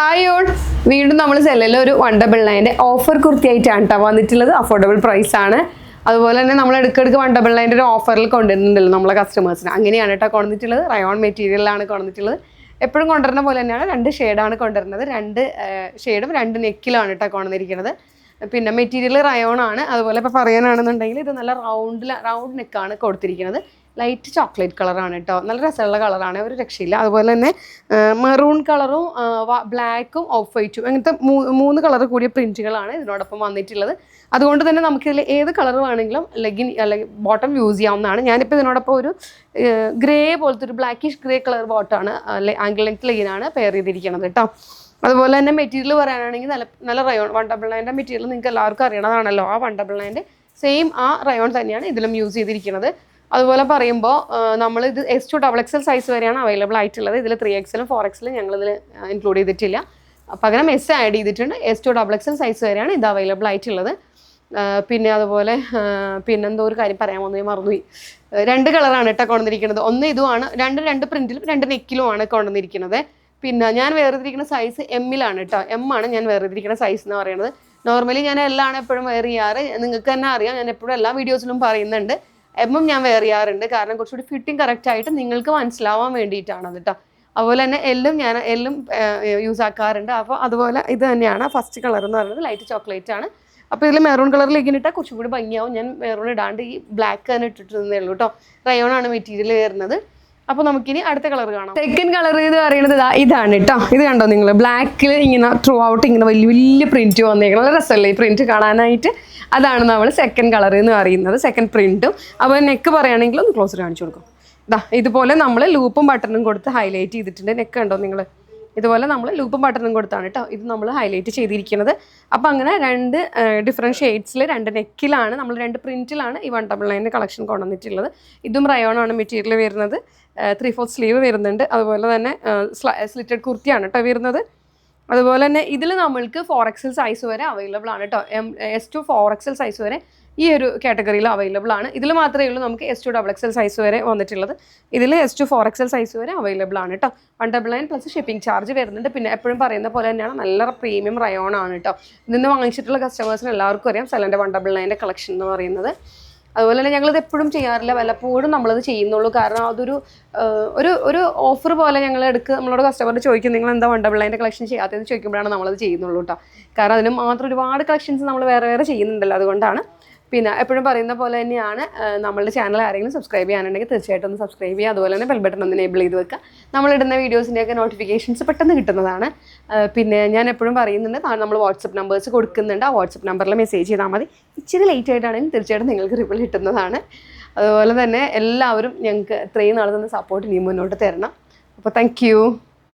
Hi all വീണ്ടും നമ്മൾ സെല്ലിൽ ഒരു വൺ ഡബിൾ നയന്റെ ഓഫർ കുർത്തിയായിട്ടാണ് കേട്ടോ വന്നിട്ടുള്ളത്. അഫോർഡബിൾ പ്രൈസ് ആണ്. അതുപോലെ തന്നെ നമ്മൾ എടുക്കെടുക്ക് വൺ ഡബിൾ നയന്റെ ഒരു ഓഫറിൽ കൊണ്ടുവരുന്നുണ്ടല്ലോ നമ്മളെ കസ്റ്റമേഴ്സിന് അങ്ങനെയാണ് കേട്ടോ കൊണ്ടുവന്നിട്ടുള്ളത്. റയോൺ മെറ്റീരിയലാണ് കൊണ്ടുവന്നിട്ടുള്ളത്. എപ്പോഴും കൊണ്ടുവരുന്ന പോലെ തന്നെയാണ് രണ്ട് ഷെയ്ഡാണ് കൊണ്ടുവരുന്നത്. രണ്ട് ഷെയ്ഡും രണ്ട് നെക്കിലാണ് കേട്ടോ കൊണ്ടുവന്നിരിക്കുന്നത്. പിന്നെ മെറ്റീരിയൽ റയോൺ ആണ്. അതുപോലെ ഇപ്പോൾ പറയാനാണെന്നുണ്ടെങ്കിൽ ഇത് നല്ല റൗണ്ടിൽ റൗണ്ട് നെക്കാണ് കൊടുത്തിരിക്കുന്നത്. ലൈറ്റ് ചോക്ലേറ്റ് കളറാണ് കേട്ടോ നല്ല രസമുള്ള കളറാണ് ഒരു രക്ഷയില്ല. അതുപോലെ തന്നെ മെറൂൺ കളറും ബ്ലാക്കും ഓഫ് വൈറ്റും അങ്ങനത്തെ മൂന്ന് കളർ കൂടിയ പ്രിന്റുകളാണ് ഇതിനോടൊപ്പം വന്നിട്ടുള്ളത്. അതുകൊണ്ട് തന്നെ നമുക്കിതിൽ ഏത് കളർ വേണമെങ്കിലും ലെഗിൻ അല്ലെങ്കിൽ ബോട്ടം യൂസ് ചെയ്യാവുന്നതാണ്. ഞാനിപ്പോൾ ഇതിനോടൊപ്പം ഒരു ഗ്രേ പോലത്തെ ഒരു ബ്ലാക്കിഷ് ഗ്രേ കളർ ബോട്ടമാണ് ആംഗിൾ ലെങ്ത് ലെഗിനാണ് പെയർ ചെയ്തിരിക്കുന്നത് കേട്ടോ അതുപോലെ തന്നെ മെറ്റീരിയൽ പറയാനാണെങ്കിൽ നല്ല നല്ല റയോൺ വൺ ഡബിൾ നയന്റെ മെറ്റീരിയൽ നിങ്ങൾക്ക് എല്ലാവർക്കും അറിയണതാണല്ലോ. ആ വൺ ഡബിൾ നയന്റെ സെയിം ആ റയോൺ തന്നെയാണ് ഇതിലും യൂസ് ചെയ്തിരിക്കുന്നത്. അതുപോലെ പറയുമ്പോൾ നമ്മൾ ഇത് S to double XL size വരെയാണ് അവൈലബിൾ ആയിട്ടുള്ളത്. ഇതിൽ ത്രീ എക്സലും ഫോർ എക്സലും ഞങ്ങളിതിൽ ഇൻക്ലൂഡ് ചെയ്തിട്ടില്ല. പകരം എസ് ആഡ് ചെയ്തിട്ടുണ്ട്. S to double XL size വരെയാണ് ഇത് അവൈലബിൾ ആയിട്ടുള്ളത്. പിന്നെ അതുപോലെ പിന്നെന്തോ ഒരു കാര്യം പറയാൻ വന്നു മറന്നുപോയി. രണ്ട് കളറാണ് കേട്ടോ കൊണ്ടുവന്നിരിക്കുന്നത്. ഒന്ന് ഇതുമാണ് രണ്ട് രണ്ട് പ്രിന്റിലും രണ്ട് നെക്കിലുമാണ് കൊണ്ടുവന്നിരിക്കുന്നത്. പിന്നെ ഞാൻ വേർതിരിക്കുന്ന സൈസ് എമ്മിലാണ് കേട്ടോ എം ആണ് ഞാൻ വേർതിരിക്കുന്ന സൈസ് എന്ന് പറയുന്നത്. നോർമലി ഞാൻ എല്ലാണ് എപ്പോഴും വെയർ ചെയ്യാറ്. നിങ്ങൾക്ക് തന്നെ അറിയാം. ഞാൻ എപ്പോഴും എല്ലാ വീഡിയോസിലും പറയുന്നുണ്ട്. എമ്മും ഞാൻ വെയർ ചെയ്യാറുണ്ട്. കാരണം കുറച്ചുകൂടി ഫിറ്റിംഗ് കറക്റ്റ് ആയിട്ട് നിങ്ങൾക്ക് മനസ്സിലാവാൻ വേണ്ടിയിട്ടാണ് കേട്ടോ അതുപോലെ തന്നെ എല്ലും ഞാൻ എല്ലും യൂസ് ആക്കാറുണ്ട്. അപ്പോൾ അതുപോലെ ഇത് തന്നെയാണ് ഫസ്റ്റ് കളർ എന്ന് പറയുന്നത്. ലൈറ്റ് ചോക്ലേറ്റ് ആണ്. അപ്പോൾ ഇതിൽ മെറൂൺ കളറിലേക്ക് ഇട്ടാൽ കുറച്ചും കൂടി ഭംഗിയാവും. ഞാൻ മെറൂൺ ഇടാണ്ട് ഈ ബ്ലാക്ക് തന്നെ ഇട്ടിട്ടുന്നേ ഉള്ളൂ കേട്ടോ റയോൺ ആണ് മെറ്റീരിയൽ വരുന്നത്. അപ്പോൾ നമുക്കിനി അടുത്ത കളർ കാണാം. സെക്കൻഡ് കളർ എന്ന് പറയുന്നത് ഇതാ ഇതാണ് കേട്ടോ ഇത് കണ്ടോ നിങ്ങൾ ബ്ലാക്കിൽ ഇങ്ങനെ ത്രൂ ഔട്ട് ഇങ്ങനെ വലിയ വലിയ പ്രിന്റ് വന്നേക്കണം. നല്ല രസമല്ലേ ഈ പ്രിന്റ് കാണാനായിട്ട്? അതാണ് നമ്മൾ സെക്കൻഡ് കളർ എന്ന് പറയുന്നത്. സെക്കൻഡ് പ്രിന്റും അപ്പോൾ നെക്ക് പറയുകയാണെങ്കിൽ ഒന്ന് ക്ലോസ് കാണിച്ചു കൊടുക്കും. ഇതാ ഇതുപോലെ നമ്മൾ ലൂപ്പും ബട്ടണും കൊടുത്ത് ഹൈലൈറ്റ് ചെയ്തിട്ടുണ്ട്. നെക്ക് കണ്ടോ നിങ്ങൾ ഇതുപോലെ നമ്മൾ ലൂപ്പും ബട്ടണും കൊടുത്താണ് കേട്ടോ ഇത് നമ്മൾ ഹൈലൈറ്റ് ചെയ്തിരിക്കുന്നത്. അപ്പോൾ അങ്ങനെ രണ്ട് ഡിഫറെന്റ് ഷെയ്ഡ്സിൽ രണ്ട് നെക്കിലാണ് നമ്മൾ രണ്ട് പ്രിന്റിലാണ് ഈ വൺ ഡബിൾ നയന്റെ കളക്ഷൻ കൊണ്ടുവന്നിട്ടുള്ളത്. ഇതും റയോണാണ് മെറ്റീരിയൽ വരുന്നത്. ത്രീ ഫോർത്ത് സ്ലീവ് വരുന്നുണ്ട്. അതുപോലെ തന്നെ സ്ലിറ്റഡ് കുർത്തിയാണ് കേട്ടോ വരുന്നത്. അതുപോലെ തന്നെ ഇതിൽ നമ്മൾക്ക് ഫോർ എക്സൽ സൈസ് വരെ അവൈലബിൾ ആണ് കേട്ടോ M S to four XL size വരെ ഈ ഒരു കാറ്റഗറിയിൽ അവൈലബിൾ ആണ്. ഇതിൽ മാത്രമേ ഉള്ളൂ നമുക്ക് S to double XL size വരെ വന്നിട്ടുള്ളത്. ഇതിൽ S to four XL size വരെ അവൈലബിൾ ആണ് കേട്ടോ one double nine plus shipping charge വരുന്നുണ്ട്. പിന്നെ എപ്പോഴും പറയുന്ന പോലെ തന്നെയാണ് നല്ല പ്രീമിയം റയോൺ ആണ് കേട്ടോ ഇതിന്ന് വാങ്ങിച്ചിട്ടുള്ള കസ്റ്റമേഴ്സിന് എല്ലാവർക്കും അറിയാം. സെലന്റെ വൺ ഡബിൾ നയന്റെ കളക്ഷൻ എന്ന് പറയുന്നത്. അതുപോലെ തന്നെ ഞങ്ങളിത് എപ്പോഴും ചെയ്യാറില്ല. വല്ലപ്പോഴും നമ്മളത് ചെയ്യുന്നുള്ളൂ. കാരണം അതൊരു ഒരു ഒരു ഓഫർ പോലെ ഞങ്ങൾ എടുക്കുക നമ്മളോട് കസ്റ്റമർ ചോദിക്കും നിങ്ങൾ എന്താ ഡബിൾ കളക്ഷൻ ചെയ്യാത്തതെന്ന്? ചോദിക്കുമ്പോഴാണ് നമ്മളത് ചെയ്യുന്നുള്ളൂ കേട്ടോ കാരണം അതിന് മാത്രം ഒരുപാട് കളക്ഷൻസ് നമ്മൾ വേറെ വേറെ ചെയ്യുന്നുണ്ടല്ലോ. അതുകൊണ്ടാണ് പിന്നെ എപ്പോഴും പറയുന്ന പോലെ തന്നെയാണ് നമ്മളുടെ ചാനൽ ആരെങ്കിലും സബ്സ്ക്രൈബ് ചെയ്യാനുണ്ടെങ്കിൽ തീർച്ചയായിട്ടും ഒന്ന് സബ്സ്ക്രൈബ് ചെയ്യുക. അതുപോലെ തന്നെ ബെൽ ബട്ടൺ ഒന്ന് എനേബിൾ ചെയ്ത് വെക്കുക. നമ്മളിടുന്ന വീഡിയോസിന്റെയൊക്കെ നോട്ടിഫിക്കേഷൻസ് പെട്ടെന്ന് കിട്ടുന്നതാണ്. പിന്നെ ഞാൻ എപ്പോഴും പറയുന്നുണ്ട് നമ്മൾ വാട്സപ്പ് നമ്പേഴ്സ് കൊടുക്കുന്നുണ്ട്. ആ വാട്സപ്പ് നമ്പറിൽ മെസ്സേജ് ചെയ്താൽ മതി. ഇച്ചിരി ലേറ്റ് ആയിട്ടാണെങ്കിൽ തീർച്ചയായിട്ടും നിങ്ങൾക്ക് റിപ്ലൈ കിട്ടുന്നതാണ്. അതുപോലെ തന്നെ എല്ലാവരും ഞങ്ങൾക്ക് ഇത്രയും നാൾ തന്നെ സപ്പോർട്ട് ഇനി മുന്നോട്ട് തരണം. അപ്പോൾ താങ്ക്